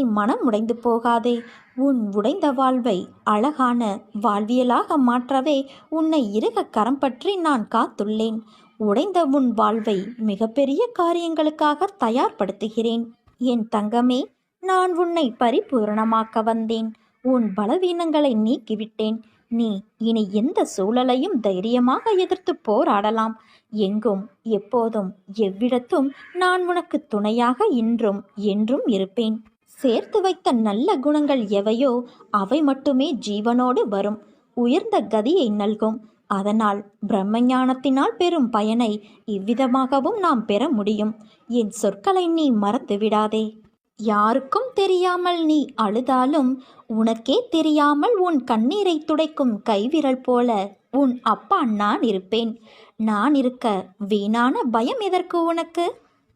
நீ மனம் உடைந்து போகாதே. உன் உடைந்த வாழ்வை அழகான வாழ்வியலாக மாற்றவே உன்னை இறுக கரம் பற்றி நான் காத்துள்ளேன். உடைந்த உன் வாழ்வை மிகப்பெரிய காரியங்களுக்காக தயார்படுத்துகிறேன். என் தங்கமே நான் உன்னை பரிபூரணமாக்க வந்தேன். உன் பலவீனங்களை நீக்கிவிட்டேன். நீ இனி எந்த சூழலையும் தைரியமாக எதிர்த்து போராடலாம். எங்கும் எப்போதும் எவ்விடத்தும் நான் உனக்கு துணையாக இன்றும் என்றும் இருப்பேன். சேர்த்து வைத்த நல்ல குணங்கள் எவையோ அவை மட்டுமே ஜீவனோடு வரும். உயர்ந்த கதியை நல்கும். அதனால் பிரம்மஞானத்தினால் பெறும் பயனை இவ்விதமாகவும் நாம் பெற முடியும். என் சொற்களை நீ மறந்து விடாதே. யாருக்கும் தெரியாமல் நீ அழுதாலும் உனக்கே தெரியாமல் உன் கண்ணீரை துடைக்கும் கைவிரல் போல உன் அப்பா நான் இருப்பேன். நான் இருக்க வீணான பயம் எதற்கு உனக்கு?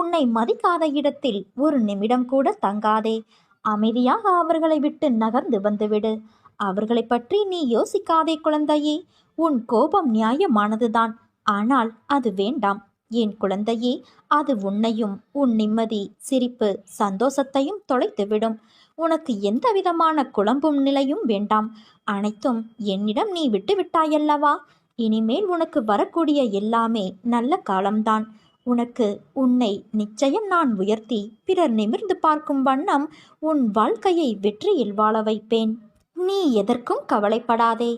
உன்னை மதிக்காத இடத்தில் ஒரு நிமிடம் கூட தங்காதே. அமைதியாக அவர்களை விட்டு நகர்ந்து வந்துவிடு. அவர்களை பற்றி நீ யோசிக்காதே குழந்தையே. உன் கோபம் நியாயமானதுதான். ஆனால் அது வேண்டாம். என் குழந்தையே அது உன்னையும் உன் நிம்மதி சிரிப்பு சந்தோஷத்தையும் தொலைத்துவிடும். உனக்கு எந்த விதமான குழம்பும் நிலையும் வேண்டாம். அனைத்தும் என்னிடம் நீ விட்டுவிட்டாயல்லவா? இனிமேல் உனக்கு வரக்கூடிய எல்லாமே நல்ல காலம்தான். உனக்கு உன்னை நிச்சயம் நான் உயர்த்தி பிறர் நிமிர்ந்து பார்க்கும் வண்ணம் உன் வாழ்க்கையை வெற்றியில் வாழ வைப்பேன். நீ எதற்கும் கவலைப்படாதே.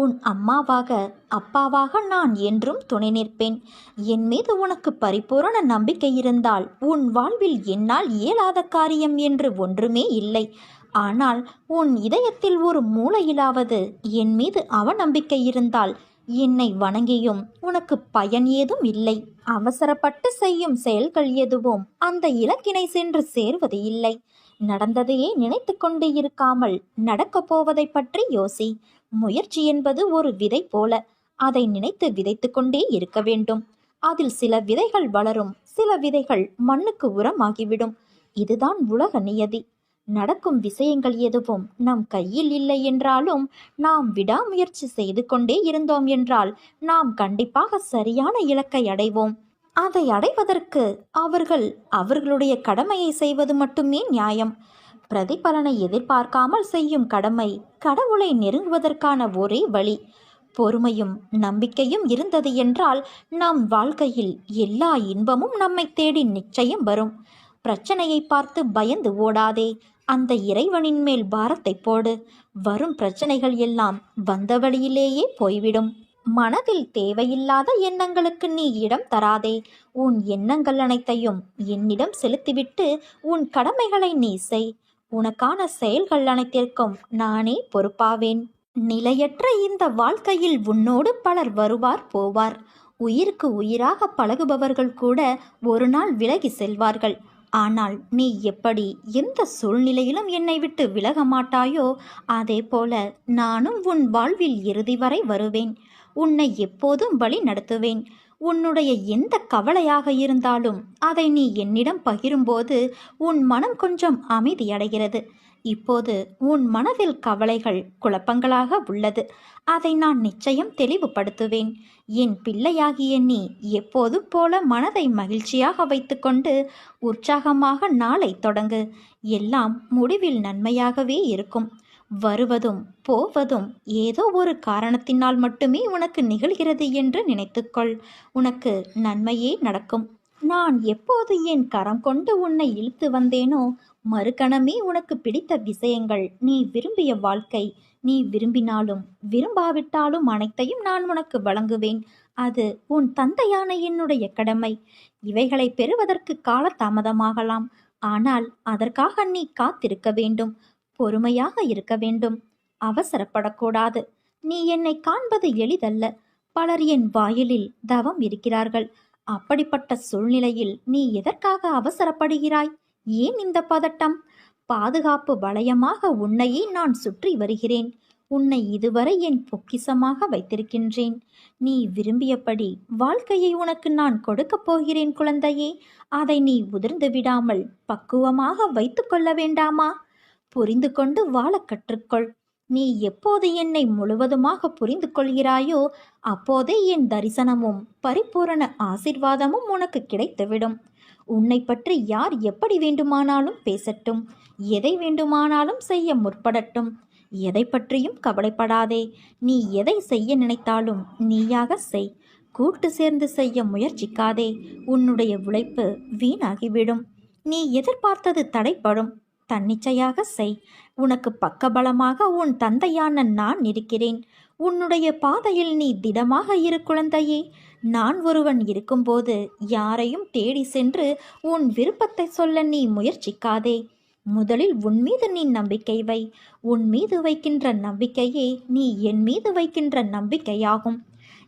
உன் அம்மாவாக அப்பாவாக நான் என்றும் துணை நிற்பேன். என் மீது உனக்கு பரிபூரண நம்பிக்கை இருந்தால் உன் வாழ்வில் என்னால் இயலாத காரியம் என்று ஒன்றுமே இல்லை. ஆனால் உன் இதயத்தில் ஒரு மூலையிலாவது என் மீது அவநம்பிக்கை இருந்தால் என்னை வணங்கியும் உனக்கு பயன் ஏதும் இல்லை. அவசரப்பட்டு செய்யும் செயல்கள் எதுவும் அந்த இலக்கினை சென்று சேர்வது இல்லை. நடந்ததையே நினைத்து கொண்டு இருக்காமல் நடக்கப் போவதை பற்றி யோசி. முயற்சி என்பது ஒரு விதை போல. அதை நினைத்து விதைத்து கொண்டே இருக்க வேண்டும். அதில் சில விதைகள் வளரும். சில விதைகள் மண்ணுக்கு உரமாகிவிடும். இதுதான் உலக நியதி. நடக்கும் விஷயங்கள் எதுவும் நம் கையில் இல்லை என்றாலும் நாம் விடாமுயற்சி செய்து கொண்டே இருந்தோம் என்றால் நாம் கண்டிப்பாக சரியான இலக்கை அடைவோம். அதை அடைவதற்கு அவர்கள் அவர்களுடைய கடமையை செய்வது மட்டுமே நியாயம். பிரதிபலனை எதிர்பார்க்காமல் செய்யும் கடமை கடவுளை நெருங்குவதற்கான ஒரே வழி. பொறுமையும் நம்பிக்கையும் இருந்தது என்றால் நம் வாழ்க்கையில் எல்லா இன்பமும் நம்மை தேடி நிச்சயம் வரும். பிரச்சனையை பார்த்து பயந்து ஓடாதே. அந்த இறைவனின் மேல் பாரத்தை போடு. வரும் பிரச்சனைகள் எல்லாம் வந்த வழியிலேயே போய்விடும். மனதில் தேவையில்லாத எண்ணங்களுக்கு நீ இடம் தராதே. உன் எண்ணங்கள் அனைத்தையும் என்னிடம் செலுத்திவிட்டு உன் கடமைகளை நீ செய். உனக்கான செயல்கள் அனைத்திற்கும் நானே பொறுப்பாவேன். நிலையற்ற இந்த வாழ்க்கையில் உன்னோடு பலர் வருவார் போவார். உயிருக்கு உயிராக பழகுபவர்கள் கூட ஒரு நாள் விலகி செல்வார்கள். ஆனால் நீ எப்படி எந்த சூழ்நிலையிலும் என்னை விட்டு விலக மாட்டாயோ அதே போல நானும் உன் வாழ்வில் இறுதி வரை வருவேன். உன்னை எப்போதும் வழி நடத்துவேன். உன்னுடைய எந்த கவலையாக இருந்தாலும் அதை நீ என்னிடம் பகிரும்போது உன் மனம் கொஞ்சம் அமைதியடைகிறது. இப்போது உன் மனதில் கவலைகள் குழப்பங்களாக உள்ளது. அதை நான் நிச்சயம் தெளிவுபடுத்துவேன். என் பிள்ளையாகிய நீ எப்போதும் போல மனதை மகிழ்ச்சியாக வைத்துக்கொண்டு உற்சாகமாக நாளை தொடங்கு. எல்லாம் முடிவில் நன்மையாகவே இருக்கும். வருவதும் போவதும் ஏதோ ஒரு காரணத்தினால் மட்டுமே உனக்கு நிகழ்கிறது என்று நினைத்துக்கொள். உனக்கு நன்மையே நடக்கும். நான் எப்போது என் கரம் கொண்டு உன்னை இழுத்து வந்தேனோ மறுகணமே உனக்கு பிடித்த விஷயங்கள் நீ விரும்பிய வாழ்க்கை. நீ விரும்பினாலும் விரும்பாவிட்டாலும் அனைத்தையும் நான் உனக்கு வழங்குவேன். அது உன் தந்தையான என்னுடைய கடமை. இவைகளை பெறுவதற்கு காலதாமதமாகலாம் ஆனால் அதற்காக நீ காத்திருக்க வேண்டும். பொறுமையாக இருக்க வேண்டும். அவசரப்படக்கூடாது. நீ என்னை காண்பது எளிதல்ல. பலர் என் வாயிலில் தவம் இருக்கிறார்கள். அப்படிப்பட்ட சூழ்நிலையில் நீ எதற்காக அவசரப்படுகிறாய்? ஏன் இந்த பதட்டம்? பாதுகாப்பு வளையமாக உன்னையே நான் சுற்றி வருகிறேன். உன்னை இதுவரை என் பொக்கிசமாக வைத்திருக்கின்றேன். நீ விரும்பியபடி வாழ்க்கையை உனக்கு நான் கொடுக்கப் போகிறேன் குழந்தையே. அதை நீ உதிர்ந்து விடாமல் பக்குவமாக வைத்துக்கொள்ள வேண்டாமா? புரிந்து கொண்டு வாழ கற்றுக்கொள். நீ எப்போது என்னை முழுவதுமாக புரிந்து கொள்கிறாயோ அப்போதே என் தரிசனமும் பரிபூரண ஆசிர்வாதமும் உனக்கு கிடைத்துவிடும். உன்னை பற்றி யார் எப்படி வேண்டுமானாலும் பேசட்டும் எதை வேண்டுமானாலும் செய்ய முற்படட்டும். எதை பற்றியும் கவலைப்படாதே நீ எதை செய்ய நினைத்தாலும் நீயாக செய். கூட்டு சேர்ந்து செய்ய முயற்சிக்காதே உன்னுடைய உழைப்பு வீணாகிவிடும். நீ எதிர்பார்த்தது தடைப்படும் தன்னிச்சையாக செய். உனக்கு பக்கபலமாக உன் தந்தையான நான் இருக்கிறேன். உன்னுடைய பாதையில் நீ திடமாக இரு குழந்தையே நான் ஒருவன் இருக்கும்போது யாரையும் தேடி சென்று உன் விருப்பத்தை சொல்ல நீ முயற்சிக்காதே. முதலில் உன் மீது நீ நம்பிக்கை வை. உன் மீது வைக்கின்ற நம்பிக்கையே நீ என் மீது வைக்கின்ற நம்பிக்கையாகும்.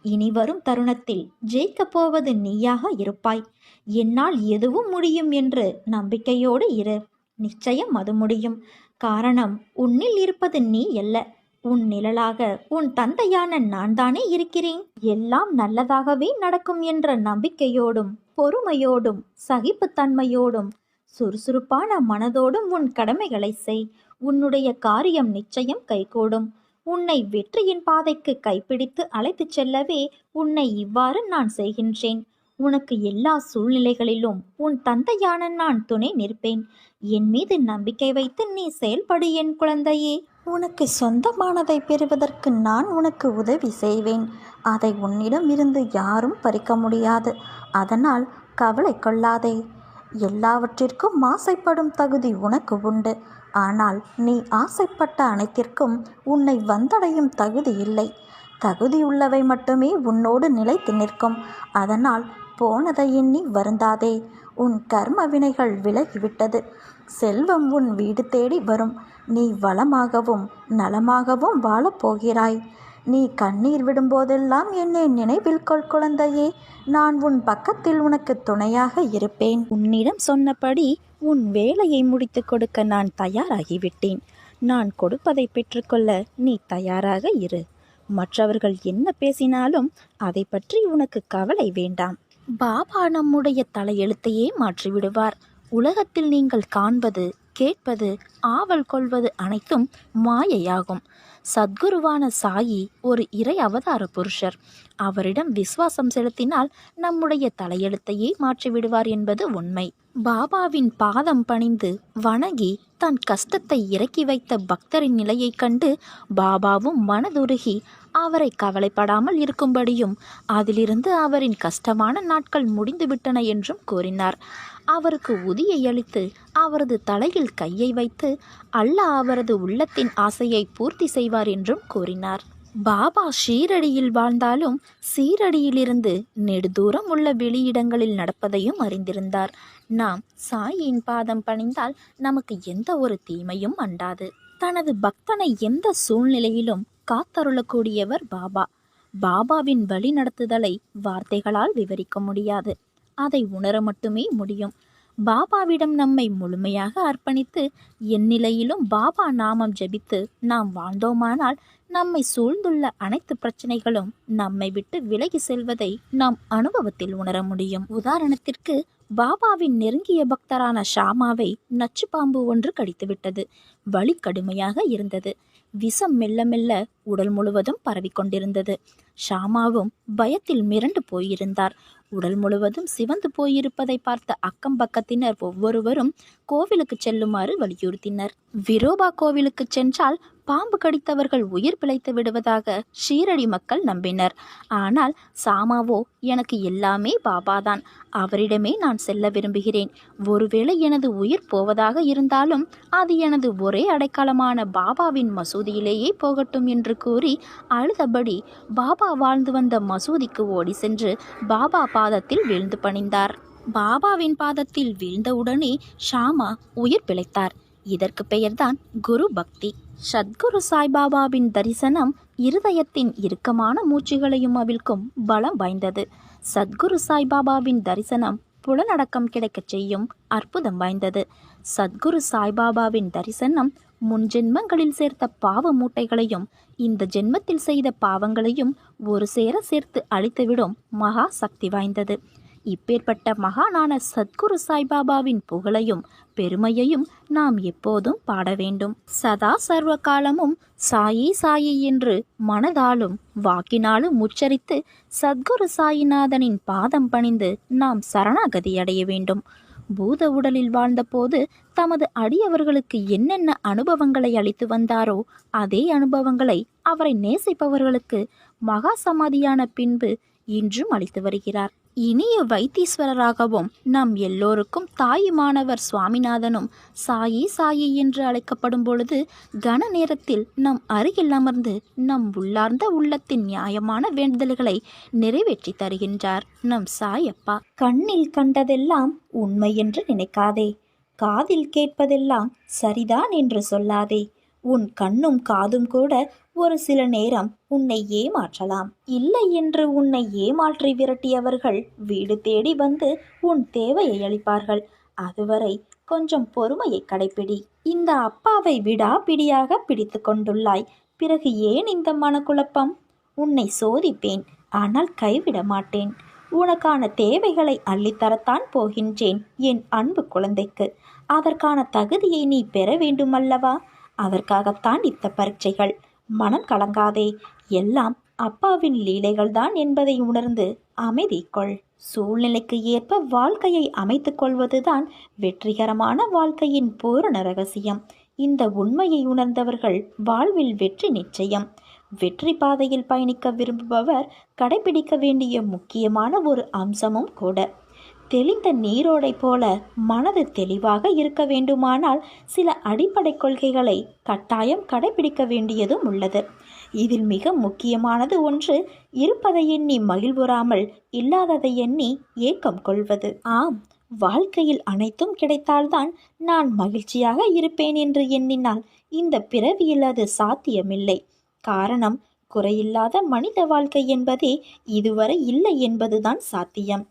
இனி வரும் தருணத்தில் ஜெயிக்கப் போவது நீயாக இருப்பாய். என்னால் எதுவும் முடியும் என்று நம்பிக்கையோடு இரு. நிச்சயம் அது முடியும். காரணம் உன்னில் இருப்பது நீ அல்ல. உன் நிழலாக உன் தந்தையான நான் தானே இருக்கிறேன். எல்லாம் நல்லதாகவே நடக்கும் என்ற நம்பிக்கையோடும் பொறுமையோடும் சகிப்புத்தன்மையோடும் சுறுசுறுப்பான மனதோடும் உன் கடமைகளை செய். உன்னுடைய காரியம் நிச்சயம் கைகூடும். உன்னை வெற்றியின் பாதைக்கு கைப்பிடித்து அழைத்துச் செல்லவே உன்னை இவ்வாறு நான் செய்கின்றேன். உனக்கு எல்லா சூழ்நிலைகளிலும் உன் தந்தையான நான் துணை நிற்பேன். என் மீது நம்பிக்கை வைத்து நீ செயல்படு என் குழந்தையே. உனக்கு சொந்தமானதை பெறுவதற்கு நான் உனக்கு உதவி செய்வேன். அதை உன்னிடம் இருந்து யாரும் பறிக்க முடியாது. அதனால் கவலை கொள்ளாதே. எல்லாவற்றிற்கும் ஆசைப்படும் தகுதி உனக்கு உண்டு. ஆனால் நீ ஆசைப்பட்ட அனைத்திற்கும் உன்னை வந்தடையும் தகுதி இல்லை. தகுதியுள்ளவை மட்டுமே உன்னோடு நிலைத்து நிற்கும். அதனால் போனதை எண்ணி வருந்தாதே. உன் கர்ம வினைகள் விலகிவிட்டது. செல்வம் உன் வீடு தேடி வரும். நீ வளமாகவும் நலமாகவும் வாழப்போகிறாய் நீ கண்ணீர் விடும்போதெல்லாம் என்னை நினைவில் கொள் குழந்தையே. நான் உன் பக்கத்தில் உனக்கு துணையாக இருப்பேன். உன்னிடம் சொன்னபடி உன் வேலையை முடித்து கொடுக்க நான் தயாராகிவிட்டேன். நான் கொடுப்பதை பெற்றுக்கொள்ள நீ தயாராக இரு. மற்றவர்கள் என்ன பேசினாலும் அதை பற்றி உனக்கு கவலை வேண்டாம். பாபா நம்முடைய தலையெழுத்தையே மாற்றிவிடுவார். உலகத்தில் நீங்கள் காண்பது கேட்பது ஆவல் கொள்வது அனைத்தும் மாயையாகும். சத்குருவான சாயி ஒரு இறை அவதார புருஷர். அவரிடம் விசுவாசம் செலுத்தினால் நம்முடைய தலையெழுத்தையே மாற்றிவிடுவார் என்பது உண்மை. பாபாவின் பாதம் பணிந்து வணங்கி தன் கஷ்டத்தை இறக்கி வைத்த பக்தரின் நிலையைக் கண்டு பாபாவும் மனதுருகி அவரை கவலைப்படாமல் இருக்கும்படியும் அதிலிருந்து அவரின் கஷ்டமான நாட்கள் முடிந்துவிட்டன என்றும் கூறினார். அவருக்கு உதியை அளித்து அவரது தலையில் கையை வைத்து அல்லாஹ் அவரது உள்ளத்தின் ஆசையை பூர்த்தி செய்வார் என்றும் கூறினார். பாபா ஷீரடியில் வாழ்ந்தாலும் சீரடியிலிருந்து நெடுதூரம் உள்ள வெளியிடங்களில் நடப்பதையும் அறிந்திருந்தார். நாம் சாயின் பாதம் பணிந்தால் நமக்கு எந்த ஒரு தீமையும் அண்டாது. தனது பக்தனை எந்த சூழ்நிலையிலும் காத்தருளக்கூடியவர் பாபா. பாபாவின் வழிநடத்துதலை வார்த்தைகளால் விவரிக்க முடியாது. அதை உணர மட்டுமே முடியும். பாபாவிடம் நம்மை முழுமையாக அர்ப்பணித்து எந்நிலையிலும் பாபா நாமம் ஜெபித்து நாம் வாழ்ந்தோமானால் நம்மை சூழ்ந்துள்ள அனைத்து பிரச்சனைகளும் நம்மை விட்டு விலகி செல்வதை நாம் அனுபவத்தில் உணர முடியும். உதாரணத்திற்கு பாபாவின் நெருங்கிய பக்தரான ஷாமாவை நச்சு பாம்பு ஒன்று கடித்துவிட்டது. வலி கடுமையாக இருந்தது. விஷம் மெல்ல மெல்ல உடல் முழுவதும் பரவிக்கொண்டிருந்தது. ஷாமாவும் பயத்தில் மிரண்டு போயிருந்தார். உடல் முழுவதும் சிவந்து போயிருப்பதை பார்த்த அக்கம் பக்கத்தினர் ஒவ்வொருவரும் கோவிலுக்கு செல்லுமாறு வலியுறுத்தினர். விரோபா கோவிலுக்கு சென்றால் பாம்பு கடித்தவர்கள் உயிர் பிழைத்து விடுவதாக ஷீரடி மக்கள் நம்பினர். ஆனால் சாமாவோ எனக்கு எல்லாமே பாபாதான். அவரிடமே நான் செல்ல விரும்புகிறேன். ஒருவேளை எனது உயிர் போவதாக இருந்தாலும் அது எனது ஒரே அடைக்கலமான பாபாவின் மசூதியிலேயே போகட்டும் என்று கூறி அழுதபடி பாபா வாழ்ந்து வந்த மசூதிக்கு ஓடி சென்று பாபா பாதத்தில் வீழ்ந்து பணிந்தார். பாபாவின் பாதத்தில் வீழ்ந்தவுடனே ஷாமா உயிர் பிழைத்தார். இதற்கு பெயர்தான் குரு பக்தி. சத்குரு சாய்பாபாவின் தரிசனம் இருதயத்தின் இறுக்கமான மூச்சுகளையும் அவிழ்க்கும் பலம் வாய்ந்தது. சத்குரு சாய்பாபாவின் தரிசனம் புலனடக்கம் கிடைக்கச் செய்யும் அற்புதம் வாய்ந்தது. சத்குரு சாய்பாபாவின் தரிசனம் முன் ஜென்மங்களில் சேர்த்த பாவ மூட்டைகளையும் இந்த ஜென்மத்தில் செய்த பாவங்களையும் ஒரு சேர சேர்த்து அழித்துவிடும் மகா சக்தி வாய்ந்தது. இப்பேற்பட்ட மகானான சத்குரு சாய்பாபாவின் புகழையும் பெருமையையும் நாம் எப்போதும் பாட வேண்டும். சதா சர்வ காலமும் சாயி சாயி என்று மனதாலும் வாக்கினாலும் உச்சரித்து சத்குரு சாயிநாதனின் பாதம் பணிந்து நாம் சரணாகதி அடைய வேண்டும். பூத உடலில் வாழ்ந்தபோது தமது அடியவர்களுக்கு என்னென்ன அனுபவங்களை அளித்து வந்தாரோ அதே அனுபவங்களை அவரை நேசிப்பவர்களுக்கு மகா சமாதியான பின்பு இன்றும் அளித்து வருகிறார். இனிய வைத்தீஸ்வரராகவும் நம் எல்லோருக்கும் தாயுமானவர் சுவாமிநாதனும் சாயி சாயி என்று அழைக்கப்படும் பொழுது கன நேரத்தில் நம் அருகில் அமர்ந்து நம் உள்ளார்ந்த உள்ளத்தின் நியாயமான வேண்டுதல்களை நிறைவேற்றி தருகின்றார் நம் சாயப்பா. கண்ணில் கண்டதெல்லாம் உண்மை என்று நினைக்காதே. காதில் கேட்பதெல்லாம் சரிதான் என்று சொல்லாதே. உன் கண்ணும் காதும் கூட ஒரு சில நேரம் உன்னை ஏமாற்றலாம். இல்லை என்று உன்னை ஏமாற்றி விரட்டியவர்கள் வீடு தேடி வந்து உன் தேவையை அளிப்பார்கள். அதுவரை கொஞ்சம் பொறுமையை கடைப்பிடி. இந்த அப்பாவை விடாப்பிடியாக பிடித்து கொண்டுள்ளாய். பிறகு ஏன் இந்த மனக்குழப்பம்? உன்னை சோதிப்பேன். ஆனால் கைவிட மாட்டேன். உனக்கான தேவைகளை அள்ளித்தரத்தான் போகின்றேன் என் அன்பு குழந்தைக்கு. அதற்கான தகுதியை நீ பெற வேண்டுமல்லவா? அதற்காகத்தான் இத்த பரீட்சைகள். மனம் கலங்காதே. எல்லாம் அப்பாவின் லீலைகள்தான் என்பதை உணர்ந்து அமைதி கொள் சூழ்நிலைக்கு ஏற்ப வாழ்க்கையை அமைத்துக் கொள்வதுதான் வெற்றிகரமான வாழ்க்கையின் பூரண ரகசியம். இந்த உண்மையை உணர்ந்தவர்கள் வாழ்வில் வெற்றி நிச்சயம். வெற்றி பாதையில் பயணிக்க விரும்புபவர் கடைபிடிக்க வேண்டிய முக்கியமான ஒரு அம்சமும் கூட. தெளிந்த நீரோடை போல மனது தெளிவாக இருக்க வேண்டுமானால் சில அடிப்படை கொள்கைகளை கட்டாயம் கடைபிடிக்க வேண்டியதும் உள்ளது. இதில் மிக முக்கியமானது ஒன்று இருப்பதை எண்ணி மகிழ்வுறாமல் இல்லாததை எண்ணி ஏக்கம் கொள்வது. ஆம் வாழ்க்கையில் அனைத்தும் கிடைத்தால்தான் நான் மகிழ்ச்சியாக இருப்பேன் என்று எண்ணினால் இந்த பிறவியில் அது சாத்தியமில்லை. காரணம் குறையில்லாத மனித வாழ்க்கை என்பதே இதுவரை இல்லை என்பதுதான் சாத்தியம்.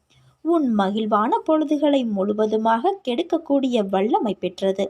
உன் மகிழ்வான பொழுதுகளை முழுவதுமாக கெடுக்கக்கூடிய வல்லமை பெற்றது.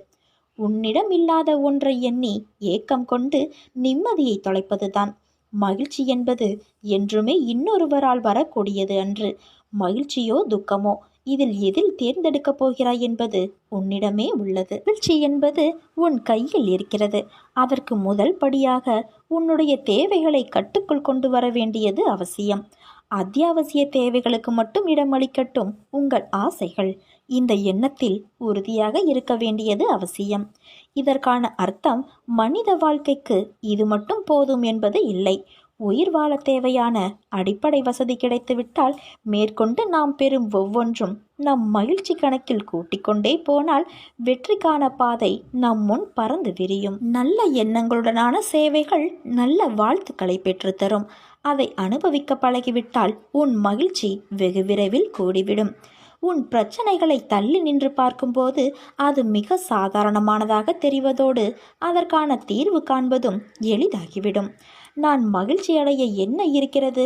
உன்னிடம் இல்லாத ஒன்றை எண்ணி ஏக்கம் கொண்டு நிம்மதியை தொலைப்பதுதான். மகிழ்ச்சி என்பது என்றுமே இன்னொருவரால் வரக்கூடியது அன்று. மகிழ்ச்சியோ துக்கமோ இதில் எதில் தேர்ந்தெடுக்கப் போகிறாய் என்பது உன்னிடமே உள்ளது. மகிழ்ச்சி என்பது உன் கையில் இருக்கிறது. அதற்கு முதல் படியாக உன்னுடைய தேவைகளை கட்டுக்குள் கொண்டு வர வேண்டியது அவசியம். அத்தியாவசிய தேவைகளுக்கு மட்டும் இடமளிக்கட்டும் உங்கள் ஆசைகள். இந்த எண்ணத்தில் உறுதியாக இருக்க வேண்டியது அவசியம். இதற்கான அர்த்தம் மனித வாழ்க்கைக்கு இது மட்டும் போதும் என்பது இல்லை. உயிர் வாழ தேவையான அடிப்படை வசதி கிடைத்துவிட்டால் மேற்கொண்டு நாம் பெறும் ஒவ்வொன்றும் நம் மகிழ்ச்சி கணக்கில் கூட்டிக்கொண்டே போனால் வெற்றிக்கான பாதை நம் முன் பறந்து விரியும். நல்ல எண்ணங்களுடனான சேவைகள் நல்ல வாழ்த்துக்களை பெற்றுத்தரும். அதை அனுபவிக்க பழகிவிட்டால் உன் மகிழ்ச்சி வெகு விரைவில் கூடிவிடும். உன் பிரச்சனைகளை தள்ளி நின்று பார்க்கும்போது அது மிக சாதாரணமானதாக தெரிவதோடு அதற்கான தீர்வு காண்பதும் எளிதாகிவிடும். நான் மகிழ்ச்சி அடைய என்ன இருக்கிறது?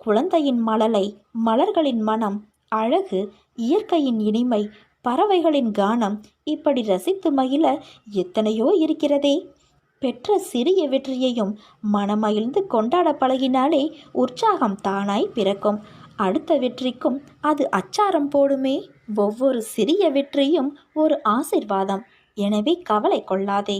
குழந்தையின் மலலை மலர்களின் மனம் அழகு இயற்கையின் இனிமை பறவைகளின் கானம் இப்படி ரசித்து மகிழ எத்தனையோ இருக்கிறதே. பெற்ற சிறிய வெற்றியையும் மனமகிழ்ந்து கொண்டாட பழகினாலே உற்சாகம் தானாய் பிறக்கும். அடுத்த வெற்றிக்கும் அது அச்சாரம் போடுமே. ஒவ்வொரு சிறிய வெற்றியும் ஒரு ஆசிர்வாதம். எனவே கவலை கொள்ளாதே.